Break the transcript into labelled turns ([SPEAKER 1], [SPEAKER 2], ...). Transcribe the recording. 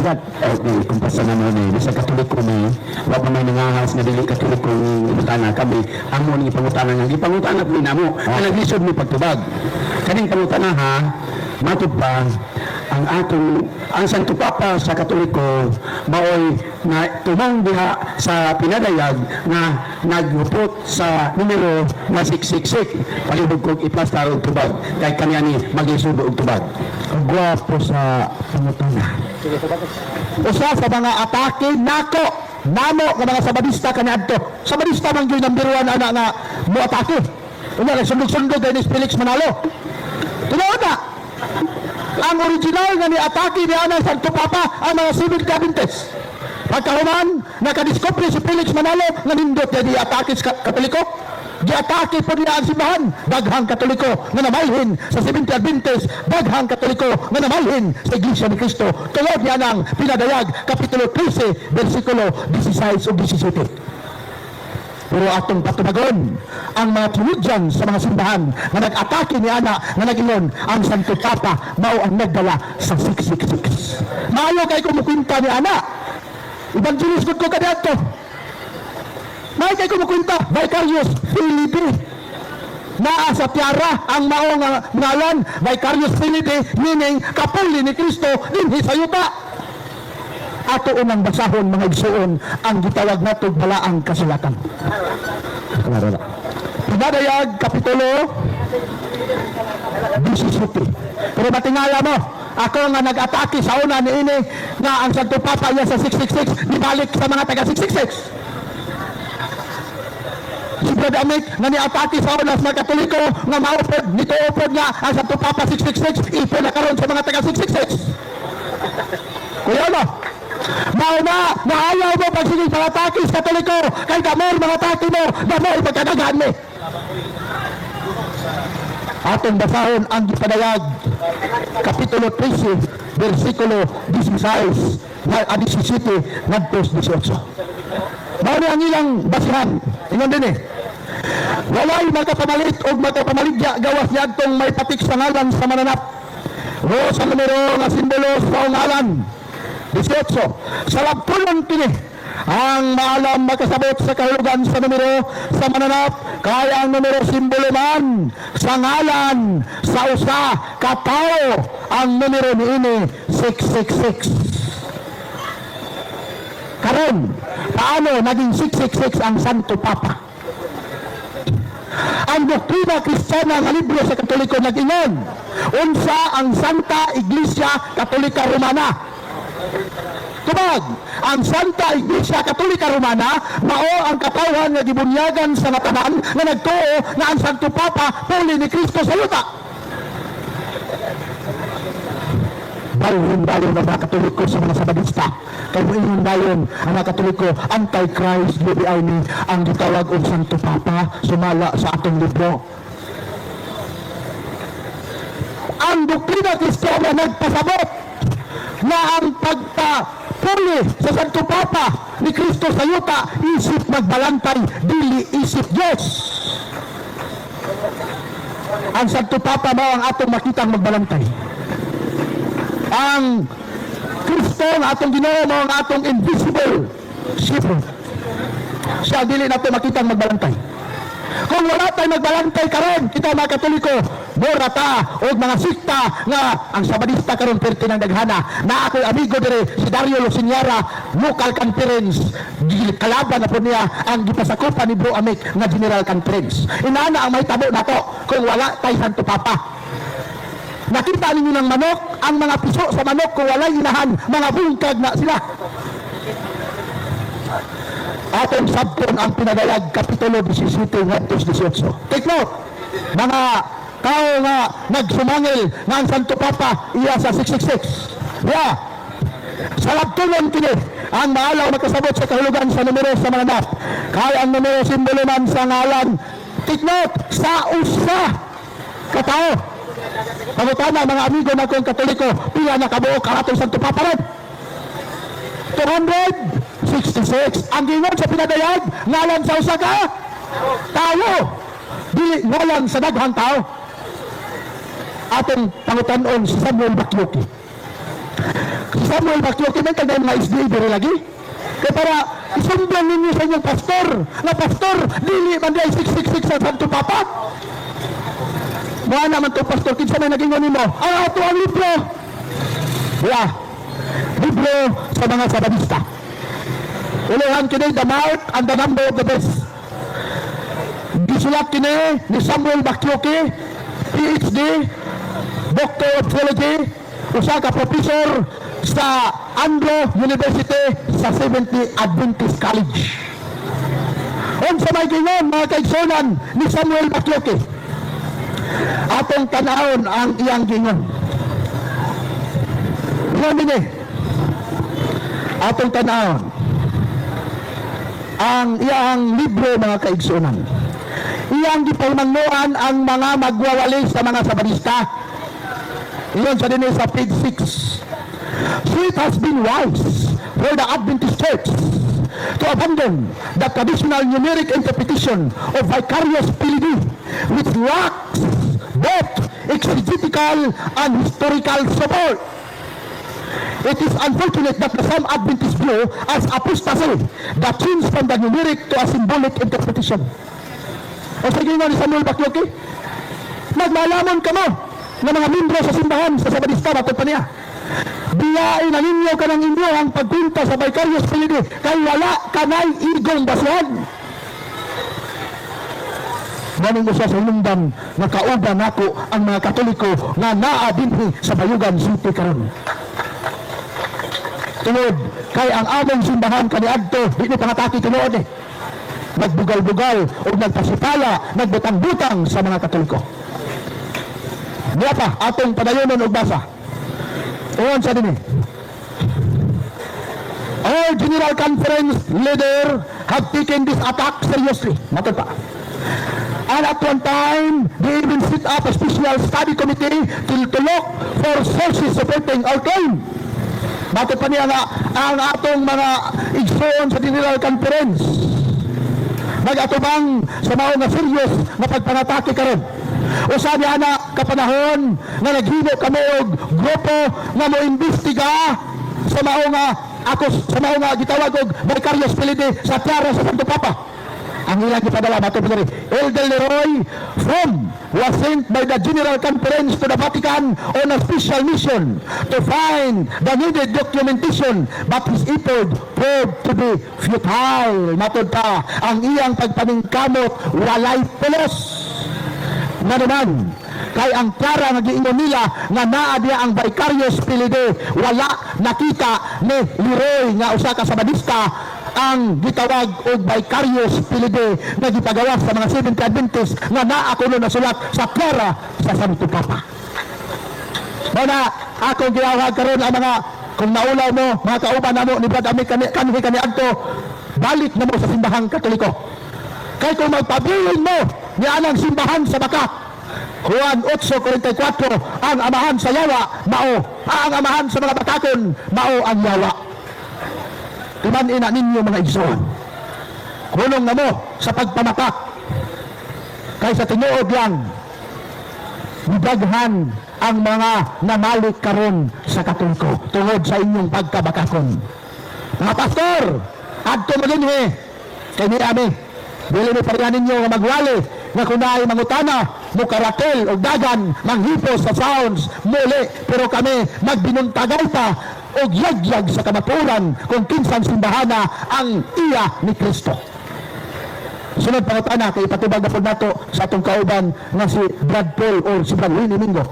[SPEAKER 1] bigat eh, di kumpasa na mo ni sa katoliko ni wa pa may nangahas nga dili katoliko ni utana kami amo ni pangutana nga gipangutana ko namo nga naglisod ni pagtubag. Kaning pangutana ha matud pa ang atong ang Santo Papa sa Katoliko maoy na tumong diha sa pinadayag na naghupot sa numero na 666 palibog kog iplastar og tubag kay kanya ni maglisod og tubag gwapo sa pangutana
[SPEAKER 2] Usa sa mga atake nako namo nga mga sabadista kaniadto. Sabadista man gyud number 1 ana nga mo atake. Una sundog-sundog kay ni Felix Manalo. Tinuod na. Ang original nga ni atake ni ana Santo Papa ang mga civil cabinets. Pagkahuman, nakadiscovery si Felix Manalo nga nindot niya di atake sa Katoliko. Giatake po niya ang simbahan, daghang katoliko nga namalhin sa 70 Adventist, daghang katoliko nga namalhin sa Iglesia ni Cristo. Tulad niya ng pinadayag, Kapitulo 13, versikulo 16 o 17. Pero atong patunagon ang mga tinudyan sa mga simbahan nga nag-atake ni Ana nga nagingon ang Santo Papa mao ang nagdala sa 666. Maayo kay kumukwinta ni Ana. Evangelist gud ko kaniadto. May kay kumukwinta, Vicarious Filipe. Naa sa tiara ang mao nga ngalan, Vicarious Filipe, meaning kapuli ni Kristo dinhi sa yuta. Ato unang basahon mga igsuon ang gitawag nato balaang kasulatan. Klaro na. Pinadayag Kapitulo 17. Pero matingala mo, ako nga nag-atake sa una ni ini nga ang Santo Papa niya sa 666 nibalik sa mga taga 666 si Brad Amik nga ni-atake sa una sa mga katoliko nga maupod, nito upod nga ang Santo Papa 666 ipo na karon sa mga taga 666 kuya ano Mao na, naayaw mo pag sige sa atake sa katoliko kay damor mga atake mo. Damor pagkadaghan mo. Atong basahon ang gipadayag kapitulo 13 versikulo 16 na ah, 17 ngadto sa 18 mao ang ilang basihan. Ingon din eh. Walay makapamalit o makapamaligya gawas niya adtong may patik sa ngalan sa mananap. O sa numero nga simbolo sa ngalan 18 sa labtunon kini ang maalam makasabot sa kahulugan sa numero sa mananap kaya ang numero simbolo man sa ngalan sa usa katao ang numero ni ini 666 karon paano naging 666 ang Santo Papa? Ang doktrina kristyana nga libro sa Katoliko nag-ingon unsa ang Santa Iglesia Katolika Romana Tubag, ang Santa Iglesia Katolika Romana mao ang katawhan nga gibunyagan sa natanan nga nagtuo nga ang Santo Papa puli ni Kristo sa yuta. Balon dayon ang mga Katoliko sa mga Sabadista. Kay moingon dayon ang mga Katoliko Antichrist BBI ni ang gitawag og Santo Papa sumala sa atong libro. Ang doktrina Kristiyana nagpasabot na ang pagpapuli sa Santo Papa ni Kristo sa yuta isip magbalantay dili isip Diyos. Ang Santo Papa mao ang atong makitang magbalantay. Ang Kristo nga atong Ginoo mao ang atong invisible shepherd siya dili nato makitang magbalantay. Kung wala tayo magbalantay karon kita mga katoliko mura ta o mga sikta nga ang sabadista karon perti ng daghana. Na ako'y amigo dire si Dario Luciñara local conference kalaban na po niya ang gipasakupan ni Bro Amik nga general conference inana ang may tabo na to kung wala tayo Santo Papa. Nakita ninyo ng manok ang mga piso sa manok kung wala inahan mga bungkag na sila. Atong sabton ang pinadayag kapitulo 17 ngadto 18 take note mga tao nga nagsumangil nga ang Santo Papa iya sa 666 yeah sa labtunon kini ang maalaw makasabot sa kahulugan sa numero sa mga nap kaya ang numero simbolo man sa ngalan. Take note sa usa katao pangutana mga amigo na kong katoliko pila na kabuo ka Santo Papa ron 266 ang gingon sa pinadayag ngalan sa usa ka? Tao. Dili ngalan sa daghang tao atong pangutanon si Samuel Bakyoki si Samuel Bakyo, kinay kagay mga SDA diri lagi. Kaya para isumblan ninyo sa inyong pastor, na pastor, dili man di ay 666 sa Santo Papa. Mga naman to pastor, kinsa may naging mo, ang ato ang libro. Yeah, libro sa mga sabadista. Uluhan kini the mark and the number of the beast. Gisulat kini ni Samuel Bakyoke, PhD, Doctor of Theology, usa ka professor sa Andro University sa 70 Adventist College. Unsa may gingon mga kaigsonan ni Samuel Bakyoke? Atong tanahon ang iyang gingon. Gingon ni atong tanahon ang iyang libro mga kaigsunan. Iyang gipalmangnuan ang mga magwawali sa mga sabanista. Iyon sa din sa page 6. So it has been wise for the Adventist Church to abandon the traditional numeric interpretation of vicarious piety which lacks both exegetical and historical support. It is unfortunate that some Adventists view as apostasy the change from the numeric to a symbolic interpretation. O sige nga ni Samuel Bakyoki, nagmalamon ka mo ng mga membro sa simbahan sa Sabadista, bato pa niya. Biyain na ninyo ka ng inyo ang pagpunta sa Vicarious Pilinti kay wala ka na'y igong basihan. Ganun mo siya sa lumban na kauban ako ang mga katoliko na naa dinhi sa Bayugan City karon. Tungod, kay ang among simbahan kaniadto, di ni pangataki tinuod eh. Nagbugal-bugal o nagpasipala, nagbutang-butang sa mga katoliko. Diya pa, atong padayonon og basa. Uwan sa din eh. All General Conference leader have taken this attack seriously. Matod pa. And at one time, they even set up a special study committee to, to look for sources supporting our claim. Bakit pa niya nga ang atong mga igsoon sa General Conference nagatubang sa mao nga serious nga pagpangatake karon. Usa niya na kapanahon nga naghimo kami og grupo nga mo imbestiga sa mao nga ako sa mao nga gitawag og Vicarious Pilinti sa Tiara sa Santo Papa. Ang ilang gipadala bato pa Elder Leroy from was sent by the General Conference to the Vatican on a special mission to find the needed documentation but his effort proved to be futile. Matod pa, ang iyang pagpaningkamot walay pulos. Na naman, kay ang klara nga giingon nila nga naa diya ang Vicarious Pilinti wala nakita ni Leroy nga usa ka sabadista ang gitawag og vicarious pilide nga gipagawas sa mga Seventh Adventist nga naa kuno nasulat sa Clara sa Santo Papa. Mana ako giyawag karon ang mga kung naulaw mo mga kauban namo ni Brad Ami kani kanhi kani adto balik na mo sa simbahang Katoliko. Kay kung magpabilin mo ni anang simbahan sa Bakat Juan 8.44 ang amahan sa yawa mao ang amahan sa mga batakon mao ang yawa Timan ina ninyo mga igsoon. Kulong na mo sa pagpamatak. Kaysa tinuod lang, nidaghan ang mga namalik karon sa katuliko tungod sa inyong pagkabakakon. Mga pastor, adto mo din he, kay ni Ami, dili ni parihan ninyo nga magwali, nga kunay mangutana, mukaratel o dagan, manghipos sa sounds, muli, pero kami magbinuntagay pa o yagyag sa kamaturan kung kinsan simbahana ang iya ni Kristo. Sunod pangutana kay ipatubag na po nato sa atong kauban nga si Brad Paul o si Brad Winnie Mingo.